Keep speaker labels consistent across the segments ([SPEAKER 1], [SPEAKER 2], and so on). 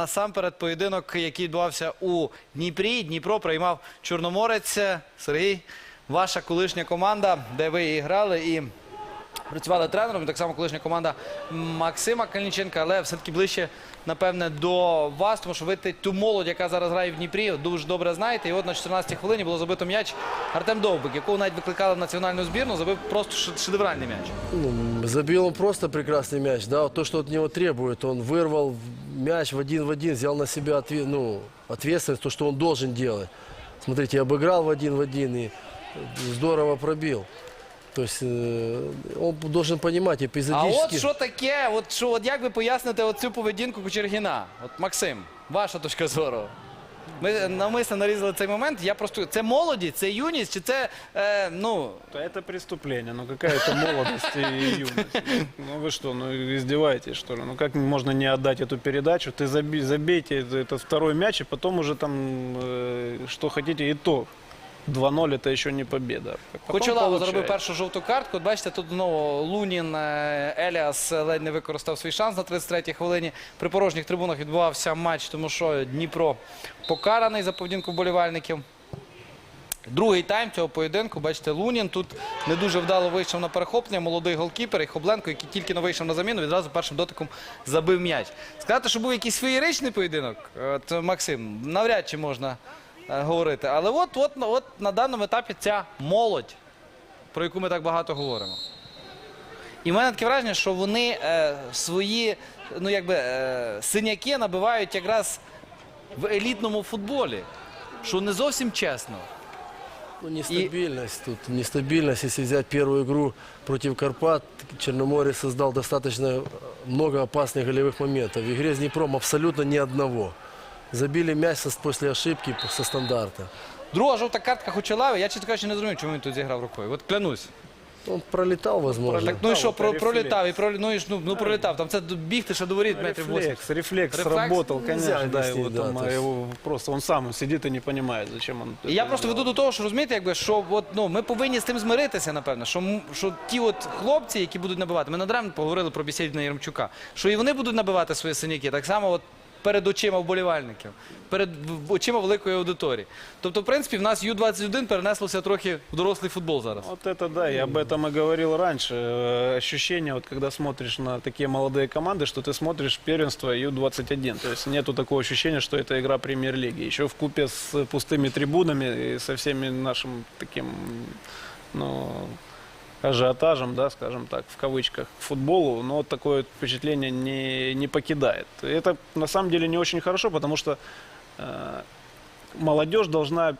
[SPEAKER 1] насамперед поєдинок, який відбувався у Дніпрі. Дніпро приймав Чорноморець. Сергій, ваша колишня команда, де ви і грали і працювали тренером. Так само колишня команда Максима Кальниченка, але все-таки ближче, напевне, до вас, тому що ви ту молодь, яка зараз грає в Дніпрі, дуже добре знаєте. І от на 14-й хвилині було забито м'яч Артем Довбик, якого навіть викликали в національну збірну, забив просто шедевральний м'яч.
[SPEAKER 2] Ну, просто прекрасный мяч, да, вот то, что от него требует, он вырвал мяч в один в один, взял на себя отве- ну, ответственность, то, что он должен делать. Смотрите, обыграл в один в один и здорово пробил. То есть э, он должен понимать
[SPEAKER 1] А
[SPEAKER 2] эпизодически.
[SPEAKER 1] от що таке, от що, от як ви поясните оцю поведінку Кучергіна? От Максим, ваша точка зору. Ми навмисно нарізали цей момент. Я просто це молодість, це юність, чи це е, ну
[SPEAKER 3] Да Это преступление, ну какая это молодость и юность. Ну вы что, ну издеваетесь что ли? Ну как можно не отдать эту передачу? Ты заби- забейте это- этот второй мяч, и потом уже там э, что хотите, и то. 2-0 это еще не
[SPEAKER 1] Кочелава заробив
[SPEAKER 3] получается.
[SPEAKER 1] першу жовту картку. От бачите, тут знову Лунін е, Еліас ледь не використав свій шанс на 33-й хвилині. При порожніх трибунах відбувався матч, тому що Дніпро покараний за поведінку вболівальників. Другий тайм цього поєдинку, бачите, Лунін тут не дуже вдало вийшов на перехоплення. Молодий голкіпер і Хобленко, який тільки не вийшов на заміну, відразу першим дотиком забив м'яч. Сказати, що був якийсь феєричний поєдинок, от, Максим, навряд чи можна говорити. Але от, от, от на даному етапі ця молодь, про яку ми так багато говоримо. І в мене таке враження, що вони е, свої ну, якби, е, синяки набивають якраз в елітному футболі, що не зовсім чесно.
[SPEAKER 2] Ну, нестабильность тут, нестабильность. Если взять первую игру против Карпат, Черноморец создал достаточно много опасных голевых моментов. В игре с Днепром абсолютно ни одного Забили мяч со- после ошибки со стандарта.
[SPEAKER 1] Друга жовта картка Хочелави, я чесно кажучи, не зрозумів, чому він тут зіграв рукою. От клянусь.
[SPEAKER 2] Он пролетал, возможно.
[SPEAKER 1] Так, ну і що,
[SPEAKER 3] это
[SPEAKER 1] про,
[SPEAKER 3] рефлекс.
[SPEAKER 1] пролітав, і пролі... ну, і ж, ну, ну пролітав. Там це бігти ще до воріт метрів 8.
[SPEAKER 3] Рефлекс, рефлекс,
[SPEAKER 1] Рефлекс?
[SPEAKER 3] сработал,
[SPEAKER 2] Нельзя
[SPEAKER 3] конечно, да,
[SPEAKER 2] объяснить,
[SPEAKER 3] его
[SPEAKER 2] да,
[SPEAKER 3] там,
[SPEAKER 2] то
[SPEAKER 3] а
[SPEAKER 2] есть-
[SPEAKER 3] его просто он сам сидит и не понимает, зачем он.
[SPEAKER 1] І
[SPEAKER 3] это
[SPEAKER 1] я просто
[SPEAKER 3] делал.
[SPEAKER 1] веду до того, що розумієте, якби що от, ну, ми повинні з тим змиритися, напевно. Що, м- що ті от хлопці, які будуть набивати, ми надаремно поговорили про Бісєдіна Єремчука, що і вони будуть набивати свої синяки, так само от перед очима вболівальників, перед в- очима великої аудиторії. Тобто, в принципі, в нас Ю-21 перенеслося трохи в дорослий футбол зараз.
[SPEAKER 3] Вот это да, я об этом и говорил раньше. Э, Ощущение, вот когда смотришь на такие молодые команды, что ты смотришь первенство Ю-21. То есть нету такого ощущения, что это игра премьер-лиги. Еще в купе с пустыми трибунами и со всеми нашим таким, ну, ажиотажем, да, скажем так, в кавычках, к футболу, но вот такое вот впечатление не, не покидает. И это на самом деле не очень хорошо, потому что э, молодежь должна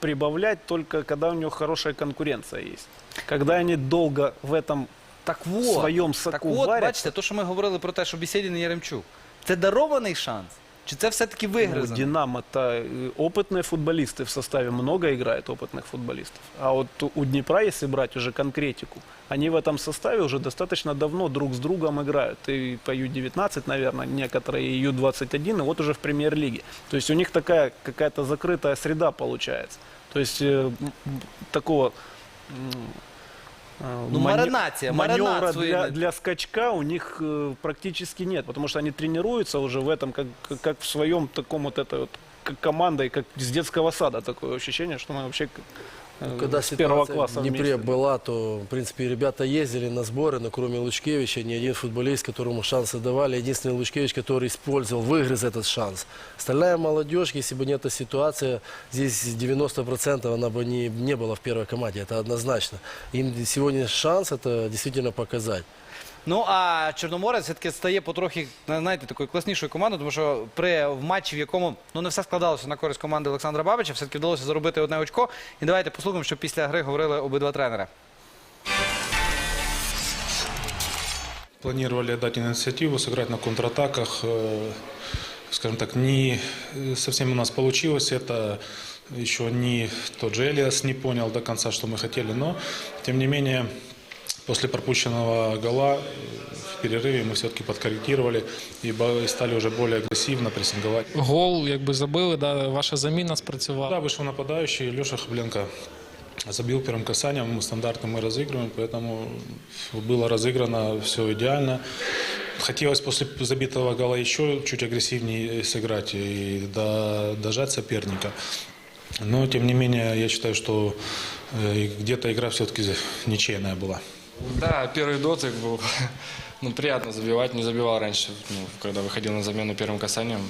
[SPEAKER 3] прибавлять только когда у нее хорошая конкуренция есть. Когда они долго в этом
[SPEAKER 1] Так
[SPEAKER 3] в
[SPEAKER 1] вот,
[SPEAKER 3] своем
[SPEAKER 1] так
[SPEAKER 3] соку
[SPEAKER 1] от,
[SPEAKER 3] варятся,
[SPEAKER 1] бачите, то, що ми говорили про те, що Бісєдін і Яремчук, це дарований шанс? Чи це все-таки
[SPEAKER 3] ну,
[SPEAKER 1] вигризано?
[SPEAKER 3] Динамо-то э, опытные футболисты в составе много играет опытных футболистов. А вот у- у Днепра, если брать уже конкретику, они в этом составе уже достаточно давно друг с другом играют. И по Ю-19, наверное, некоторые и Ю-21, и вот уже в премьер-лиге. То есть у них такая какая-то закрытая среда получается. То есть э, м, м, такого м, э,
[SPEAKER 1] Ну,
[SPEAKER 3] мане-
[SPEAKER 1] маринация, маринад
[SPEAKER 3] маневра
[SPEAKER 1] своими.
[SPEAKER 3] для, для скачка у них э, практически нет, потому что они тренируются уже в этом, как, как- как в своем таком вот этой вот как командой, как с детского сада такое ощущение, что мы вообще э,
[SPEAKER 2] Когда
[SPEAKER 3] с первого
[SPEAKER 2] ситуация
[SPEAKER 3] класса
[SPEAKER 2] в Днепре
[SPEAKER 3] вместе.
[SPEAKER 2] была, то, в принципе, ребята ездили на сборы, но кроме Лучкевича ни один футболист, которому шансы давали, единственный Лучкевич, который использовал, выгрыз этот шанс. Остальная молодежь, если бы не эта ситуация, здесь 90% она бы не, не была в первой команде, это однозначно. Им сегодня шанс это действительно показать.
[SPEAKER 1] Ну а Чорноморець все-таки стає потрохи знаєте, такою класнішою командою, тому що при в матчі, в якому ну не все складалося на користь команди Олександра Бабича, все-таки вдалося заробити одне очко. І давайте послухаємо, що після гри говорили обидва тренери.
[SPEAKER 4] Планировали дать инициативу, сыграть на контратаках. Э, Скажем так, не э, совсем у нас получилось это. Еще не тот же Элиас не понял до конца, что мы хотели. Но, тем не менее, после пропущенного гола э, в перерыве мы все-таки подкорректировали и стали уже более агрессивно прессинговать.
[SPEAKER 5] Гол якби забили, да, ваша заміна спрацювала.
[SPEAKER 4] Да, вышел нападающий Леша Хабленко. Забил первым касанием, мы стандартно мы разыгрываем, поэтому было разыграно все идеально. хотелось после забитого гола еще чуть агрессивнее сыграть и до- дожать соперника. Но, тем не менее, я считаю, что э, где-то игра все-таки ничейная была.
[SPEAKER 6] Да, первый дотык был. Ну, приятно забивать. Не забивал раньше, ну, когда выходил на замену первым касанием.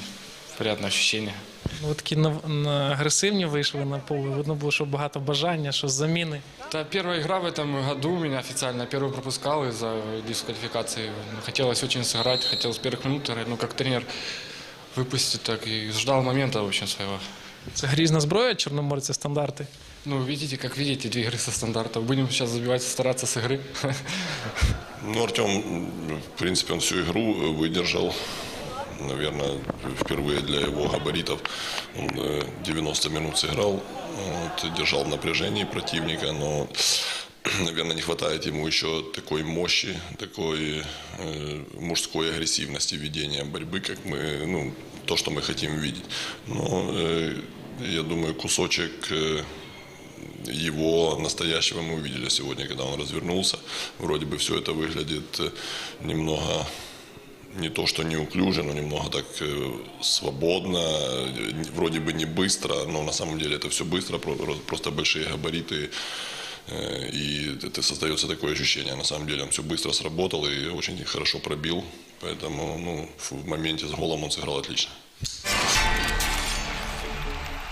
[SPEAKER 6] Приятное ощущение.
[SPEAKER 5] Ну, Ви такі на, на агресивні вийшли на поле. Видно було, що багато бажання, що заміни.
[SPEAKER 6] Это первая игра в этом году у меня официально. Первую пропускал из-за дисквалификации. Ну, Хотелось очень сыграть, хотел с первых минут играть. Ну, как тренер выпустить так и ждал момента, в общем, своего.
[SPEAKER 5] Це грізна зброя, чорноморці, стандарти.
[SPEAKER 6] Ну, видите, как видите, две игры со стандартов. Будем сейчас забивать, стараться с игры.
[SPEAKER 7] Ну, Артем, в принципе, он всю игру выдержал. Наверное, впервые для его габаритов. Он э, 90 минут сыграл, вот, держал в напряжении противника, но, наверное, не хватает ему еще такой мощи, такой э, мужской агрессивности ведения борьбы, как мы, ну, то, что мы хотим видеть. Но э, я думаю, кусочек э, его настоящего мы увидели сегодня, когда он развернулся. Вроде бы все это выглядит э, немного не то что неуклюже, но немного так э, свободно, э, вроде бы не быстро, но на самом деле это все быстро, про- просто большие габариты. э, И это создается такое ощущение, на самом деле он все быстро сработал и очень хорошо пробил, поэтому ну, в моменте с голом он сыграл отлично.